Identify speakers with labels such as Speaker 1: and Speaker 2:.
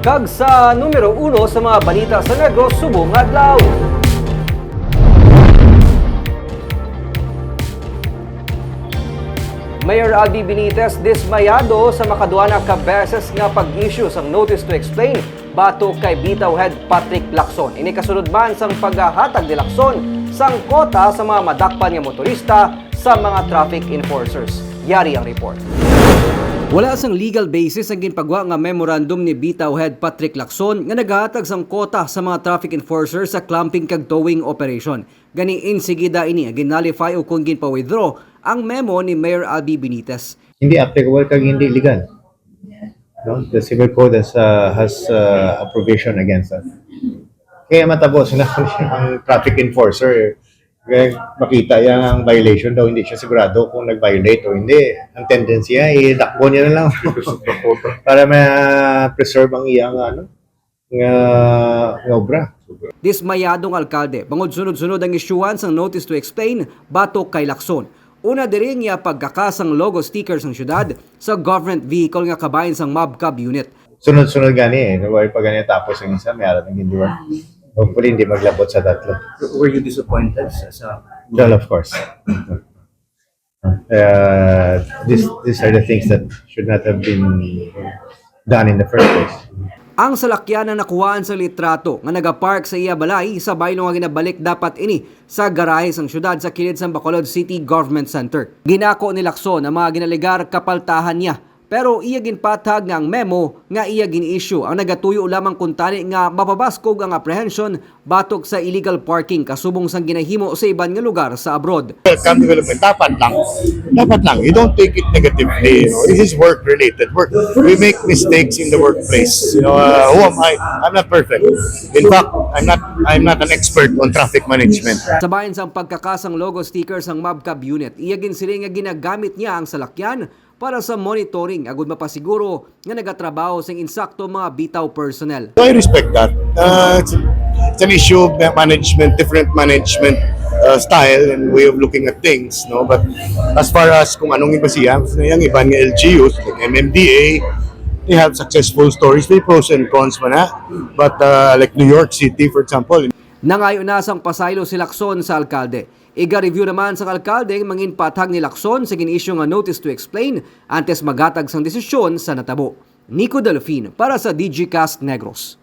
Speaker 1: Kag sa numero uno sa mga balita sa Negros subong adlaw. Mayor Albi Benitez dismayado sa makaduana ka beses nga pag-issue sang notice to explain bato kay Bitaw Head Patrick Lacson. Ini kasunod man sang paghahatag ni Lacson sang kota sa mga madakpan nga motorista sa mga traffic enforcers. Yari ang report. Wala sang legal basis ang ginpagwa nga memorandum ni Bitaw Head Patrick Lacson nga naghatag sang kota sa mga traffic enforcers sa clamping kag towing operation. Gani insigida ini ang ginalify o kung ginpa-withdraw ang memo ni Mayor Albi Benitez.
Speaker 2: hindi applicable kag hindi legal. No? The civil code has, uh, has uh, a provision against that. Kaya matabo sila ang traffic enforcer. Kaya makita yan ang violation daw, hindi siya sigurado kung nag-violate o hindi. Ang tendency niya, idakbo niya na lang para ma-preserve ang iyang ano, nga, nga obra.
Speaker 1: Dismayadong alkalde, bangod sunod-sunod ang isyuhan sang notice to explain batok kay Lacson. Una diri niya pagkakasang logo stickers ng syudad sa government vehicle nga kabayan sang MobCab unit.
Speaker 2: Sunod-sunod gani eh. Nawari pa gani tapos ang isa, may alam ng ginduan. Hopefully, hindi maglabot sa tatlo.
Speaker 3: Were you disappointed sa, sa
Speaker 2: Well, of course. Uh, this, these are the things that should not have been done in the first place.
Speaker 1: Ang salakyan na nakuhaan sa litrato nga nagapark sa iya balay sa baylo nga ginabalik dapat ini sa garahe sang syudad sa kilid sa Bacolod City Government Center. Ginako ni Lacson ang mga ginaligar kapaltahan niya pero iya ginpatag nga ang memo nga iya gin-issue ang nagatuyo lamang kuntani nga mapabaskog ang apprehension batok sa illegal parking kasubong sang ginahimo sa iban nga lugar sa abroad.
Speaker 4: welcome development. Dapat lang. Dapat lang. You don't take it negatively. You know, this is work related. Work. We make mistakes in the workplace. You know, uh, who am I? I'm not perfect. In fact, I'm not. I'm not an expert on traffic management.
Speaker 1: Sabayan sa pagkakasang logo stickers ang MabCab unit, iya ginsili nga ginagamit niya ang salakyan para sa monitoring agud mapasiguro nga nagatrabaho sing insakto mga bitaw personnel.
Speaker 4: So I respect that. Uh, it's, it's an issue of management, different management uh, style and way of looking at things. No, but as far as kung anong iba siya, yung iba nga LGUs like MMDA, they have successful stories. May pros and cons man ha. But uh, like New York City, for example,
Speaker 1: Nangayo na sang pasaylo si Lacson sa alkalde. Iga-review naman sang alkalde ang mangin patag ni Lacson sa gin-issue nga notice to explain antes magatag sang desisyon sa natabo. Nico Delfin para sa DGCast Negros.